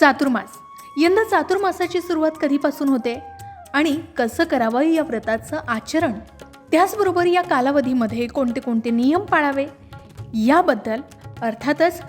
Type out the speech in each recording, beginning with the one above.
चातुर्मास. यंदा चातुर्मासाची सुरुवात कधीपासून होते? आणि कसं करावं या व्रताचं आचरण? त्याचबरोबर या कालावधीमध्ये कोणते कोणते नियम पाळावे? याबद्दल अर्थातच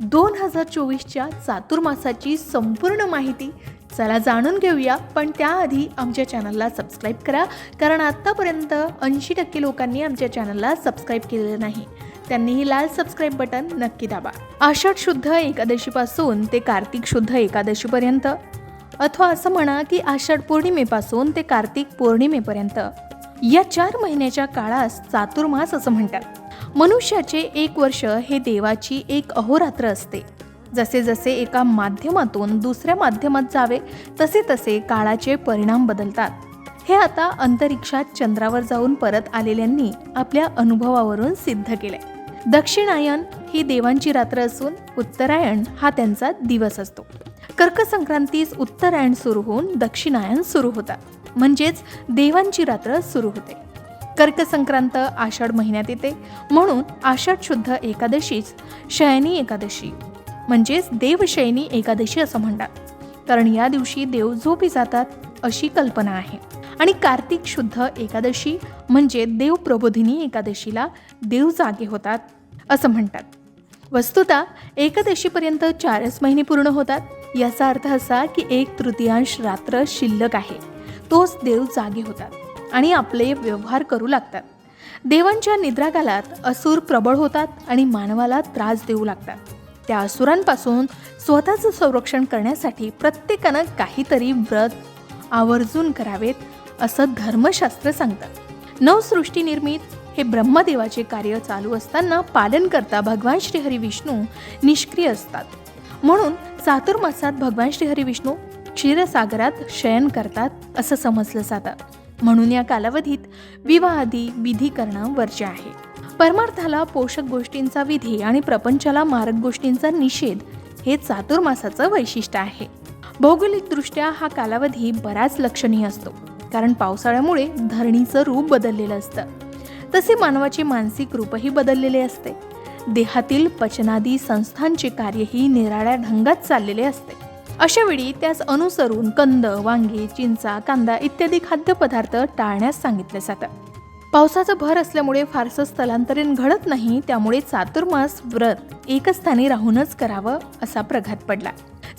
दोन हजार चोवीसच्या चातुर्मासाची संपूर्ण माहिती चला जाणून घेऊया. पण त्याआधी आमच्या चॅनलला सबस्क्राईब करा कारण आत्तापर्यंत ऐंशी टक्के लोकांनी आमच्या चॅनलला सबस्क्राईब केलेलं नाही. त्यांनीही लाल सबस्क्राईब बटन नक्की दाबा. आषाढ शुद्ध एकादशीपासून ते कार्तिक शुद्ध एकादशीपर्यंत. अथवा असं म्हणा की आषाढ पौर्णिमेपासून ते कार्तिक पौर्णिमेपर्यंत. या चार महिन्याच्या काळास चातुर्मास असं म्हणतात. मनुष्याचे एक वर्ष हे देवाची एक अहोरात्र असते. जसे जसे एका माध्यमातून दुसऱ्या माध्यमात जावे तसे तसे काळाचे परिणाम बदलतात. हे आता अंतरिक्षात चंद्रावर जाऊन परत आलेल्यांनी आपल्या अनुभवावरून सिद्ध केले दक्षिणायन ही देवांची रात्र असून उत्तरायण हा त्यांचा दिवस असतो. कर्क संक्रांतीस उत्तरायण सुरू होऊन दक्षिणायन सुरू होतात. म्हणजेच देवांची रात्र सुरू होते. कर्क संक्रांत आषाढ महिन्यात येते. म्हणून आषाढ शुद्ध एकादशीच शयनी एकादशी म्हणजेच देवशयनी एकादशी असं म्हणतात. कारण या दिवशी देव झोपी जातात अशी कल्पना आहे. आणि कार्तिक शुद्ध एकादशी म्हणजे देव प्रबोधिनी एकादशीला देव जागे होतात असं म्हणतात. वस्तुता एकादशीपर्यंत चारच महिने पूर्ण होतात. याचा अर्थ असा की एक तृतीयांश रात्र शिल्लक आहे. तोच देव जागे होतात आणि आपले व्यवहार करू लागतात. देवांच्या निद्राकालात असुर प्रबळ होतात आणि मानवाला त्रास देऊ लागतात. त्या असुरांपासून स्वतःचं संरक्षण करण्यासाठी प्रत्येकानं काहीतरी व्रत आवर्जून करावेत असं धर्मशास्त्र सांगतात. नवसृष्टी निर्मित हे ब्रह्मदेवाचे कार्य चालू असताना पालन करता भगवान श्रीहरी विष्णू निष्क्रिय असतात. म्हणून चातुर्मासात भगवान श्रीहरी विष्णू क्षीरसागरात शयन करतात असं समजलं जातं. म्हणून या कालावधीत विवाहादी विधी करणं वर्ज्य आहे. परमार्थाला पोषक गोष्टींचा विधी आणि प्रपंचाला मारक गोष्टींचा निषेध हे चातुर्मासाचं वैशिष्ट्य आहे. भौगोलिकदृष्ट्या हा कालावधी बराच लक्षणीय असतो. कारण पावसाळ्यामुळे धरणीचं रूप बदललेलं असतं. तसे मानवाचे मानसिक रूपही बदललेले असते. देहातील पचनादी संस्थांचे कार्यही निराळ्या ढंगात चाललेले असते. अशा वेळी त्यास अनुसरून कंद वांगे चिंचा कांदा इत्यादी खाद्यपदार्थ टाळण्यास सांगितले जातं. पावसाचा भर असल्यामुळे फारसं स्थलांतरण घडत नाही त्यामुळे चातुर्मास व्रत एकच स्थानी राहूनच करावं असा प्रघात पडला.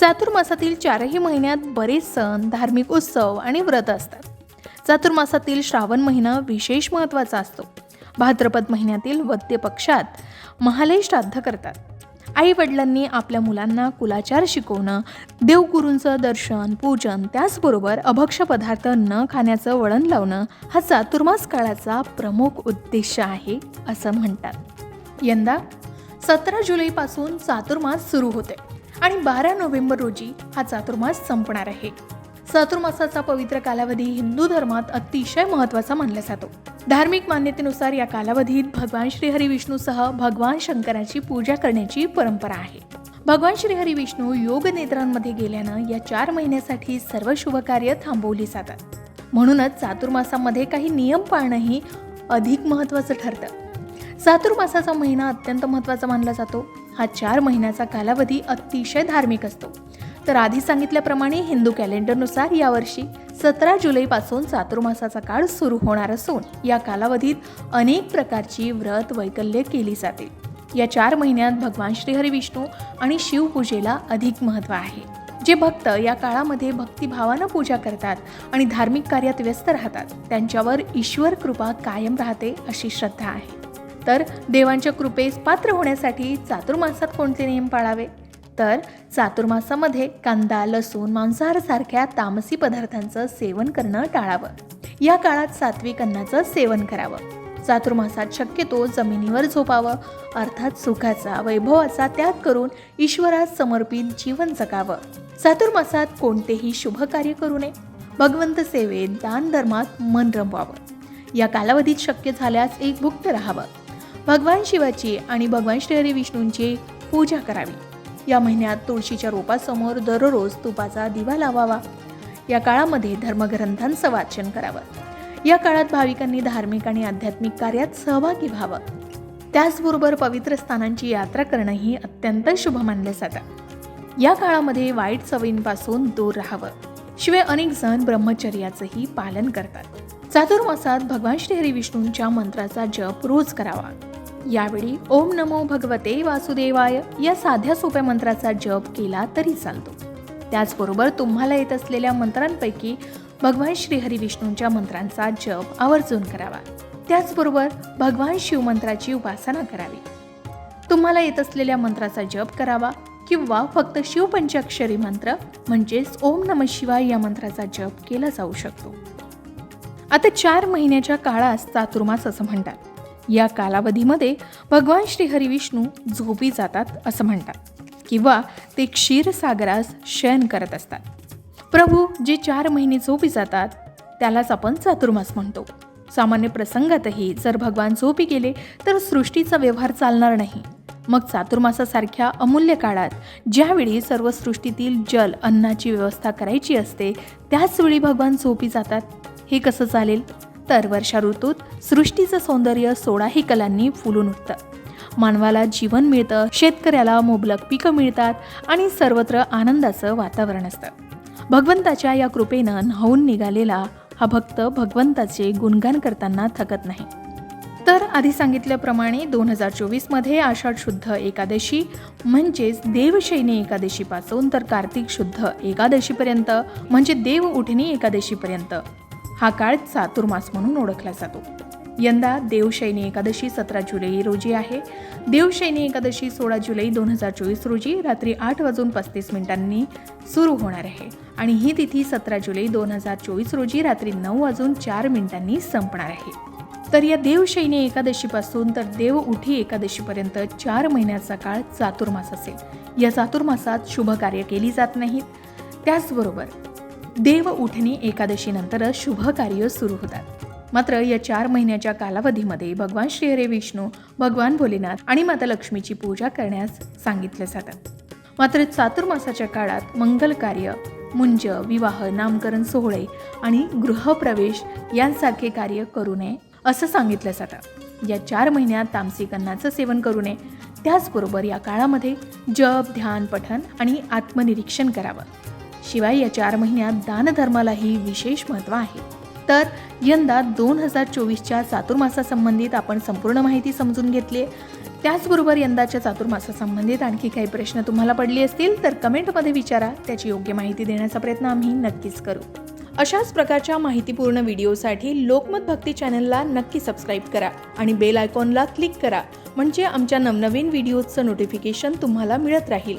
चातुर्मासातील चारही महिन्यात बरेच सण धार्मिक उत्सव आणि व्रत असतात. चातुर्मासातील श्रावण महिना विशेष महत्त्वाचा असतो. भाद्रपद महिन्यातील वद्य पक्षात महालय श्राद्ध करतात. आई वडिलांनी आपल्या मुलांना कुलाचार शिकवणं देवगुरूंचं दर्शन पूजन त्याचबरोबर अभक्ष पदार्थ न खाण्याचं वळण लावणं हा चातुर्मास काळाचा प्रमुख उद्देश आहे असं म्हणतात. यंदा सतरा जुलैपासून चातुर्मास सुरू होते आणि बारा नोव्हेंबर रोजी हा चातुर्मास संपणार आहे. चातुर्मासाचा पवित्र कालावधी हिंदू धर्मात अतिशय महत्त्वाचा मानला जातो. धार्मिक मान्यतेनुसार या कालावधीत भगवान श्रीहरी विष्णूसह भगवान शंकराची पूजा करण्याची परंपरा आहे. भगवान श्रीहरी विष्णू योग नेत्रांमध्ये गेल्यानं या चार महिन्यासाठी सर्व शुभ कार्य थांबवली जातात. म्हणूनच चातुर्मासामध्ये काही नियम पाळणंही अधिक महत्त्वाचं ठरतं. चातुर्मासाचा महिना अत्यंत महत्त्वाचा मानला जातो. हा चार महिन्याचा कालावधी अतिशय धार्मिक असतो. तर आधी सांगितल्याप्रमाणे हिंदू कॅलेंडरनुसार यावर्षी सतरा जुलैपासून चातुर्मासाचा काळ सुरू होणार असून या कालावधीत अनेक प्रकारची व्रत वैकल्य केली जाते. या चार महिन्यात भगवान श्रीहरी विष्णू आणि शिवपूजेला अधिक महत्त्व आहे. जे भक्त या काळामध्ये भक्तिभावानं पूजा करतात आणि धार्मिक कार्यात व्यस्त राहतात त्यांच्यावर ईश्वर कृपा कायम राहते अशी श्रद्धा आहे. तर देवांच्या कृपेस पात्र होण्यासाठी चातुर्मासात कोणते नियम पाळावे? तर चातुर्मासामध्ये कांदा लसूण मांसाहारसारख्या तामसी पदार्थांचं सेवन करणं टाळावं. या काळात सात्विक अन्नाचं सेवन करावं. चातुर्मासात शक्यतो जमिनीवर झोपावं अर्थात सुखाचा वैभवाचा त्याग करून ईश्वरास समर्पित जीवन जगावं. चातुर्मासात कोणतेही शुभ कार्य करू नये. भगवंत सेवेत दान धर्मात मन रमवावं. या कालावधीत शक्य झाल्यास एक भुक्त राहावं. भगवान शिवाची आणि भगवान श्रीहरी विष्णूंची पूजा करावी. या महिन्यात तुळशीच्या रोपासमोर दररोज तुपाचा दिवा लावावा. या काळामध्ये धर्मग्रंथांचं वाचन करावं. या काळात भाविकांनी धार्मिक आणि आध्यात्मिक कार्यात सहभागी व्हावं. त्याचबरोबर पवित्र स्थानांची यात्रा करणंही अत्यंत शुभ मानलं जातं. या काळामध्ये वाईट सवयींपासून दूर राहावं. शिवाय अनेक जण ब्रह्मचर्याचंही पालन करतात. चातुर्मासात भगवान श्री हरी विष्णूंच्या मंत्राचा जप रोज करावा. यावेळी ओम नमो भगवते वासुदेवाय या साध्या सोप्या मंत्राचा जप केला तरी चालतो. त्याचबरोबर तुम्हाला येत असलेल्या मंत्रांपैकी भगवान श्रीहरी विष्णूंच्या मंत्रांचा जप आवर्जून करावा. त्याचबरोबर भगवान शिवमंत्राची उपासना करावी. तुम्हाला येत असलेल्या मंत्राचा जप करावा किंवा फक्त शिवपंचाक्षरी मंत्र म्हणजेच ओम नम शिवाय या मंत्राचा जप केला जाऊ शकतो. आता चार महिन्याच्या काळास चातुर्मास असं म्हणतात. या कालावधीमध्ये भगवान श्रीहरी विष्णू झोपी जातात असं म्हणतात किंवा ते क्षीरसागरास शयन करत असतात. प्रभू जे चार महिने झोपी जातात त्यालाच आपण चातुर्मास म्हणतो. सामान्य प्रसंगातही जर भगवान झोपी गेले तर सृष्टीचा व्यवहार चालणार नाही. मग चातुर्मासासारख्या अमूल्य काळात ज्यावेळी सर्व सृष्टीतील जल अन्नाची व्यवस्था करायची असते त्याचवेळी भगवान झोपी जातात. हे कसं चालेल? तर वर्षा ऋतूत सृष्टीचं सौंदर्य सोळाही कलांनी फुलून उठतं. मानवाला जीवन मिळतं शेतकऱ्याला मुबलक पिकं मिळतात आणि सर्वत्र आनंदाचं वातावरण असतं. भगवंताच्या या कृपेनं न्हावून निघालेला हा भक्त भगवंताचे गुणगान करताना थकत नाही. तर आधी सांगितल्याप्रमाणे दोन हजार चोवीसमध्ये आषाढ शुद्ध एकादशी म्हणजेच देवशैनी एकादशीपासून तर कार्तिक शुद्ध एकादशीपर्यंत म्हणजे देव उठणी एकादशीपर्यंत. हा काळ चातुर्मास म्हणून ओळखला जातो. यंदा देवशैनी एकादशी सतरा जुलै रोजी आहे. देवशैनी एकादशी सोळा जुलै दोन हजार चोवीस रोजी रात्री आठ वाजून पस्तीस मिनिटांनी सुरू होणार आहे आणि ही तिथी सतरा जुलै दोन हजार चोवीस रोजी रात्री नऊ वाजून चार मिनिटांनी संपणार आहे. तर या देवशैनी एकादशीपासून तर देव उठी एकादशीपर्यंत चार महिन्याचा काळ चातुर्मास असेल. या चातुर्मासात शुभ कार्य केली जात नाहीत. त्याचबरोबर देव उठणी एकादशीनंतरच शुभ कार्य सुरू होतात. मात्र या चार महिन्याच्या कालावधीमध्ये भगवान श्री हरे विष्णू भगवान भोलेनाथ आणि माता लक्ष्मीची पूजा करण्यास सांगितलं जातं मात्र चातुर्मासाच्या काळात मंगल कार्य मुंज विवाह नामकरण सोहळे आणि गृहप्रवेश यांसारखे कार्य करू नये असं सांगितलं जातं. या चार महिन्यात तामसिक अन्नाचं सेवन करू नये. त्याचबरोबर या काळामध्ये जप ध्यान पठन आणि आत्मनिरीक्षण करावं. शिवाय या चार महिन्यात दानधर्मालाही विशेष महत्त्व आहे. तर यंदा दोन हजार चोवीसच्या चातुर्मासासंबंधित आपण संपूर्ण माहिती समजून घेतली आहे त्याचबरोबर यंदाच्या चातुर्मासासंबंधित आणखी काही प्रश्न तुम्हाला पडले असतील तर कमेंटमध्ये विचारा. त्याची योग्य माहिती देण्याचा प्रयत्न आम्ही नक्कीच करू. अशाच प्रकारच्या माहितीपूर्ण व्हिडिओसाठी लोकमत भक्ती चॅनलला नक्की सबस्क्राईब करा आणि बेल आयकॉनला क्लिक करा म्हणजे आमच्या नवनवीन व्हिडिओजचं नोटिफिकेशन तुम्हाला मिळत राहील.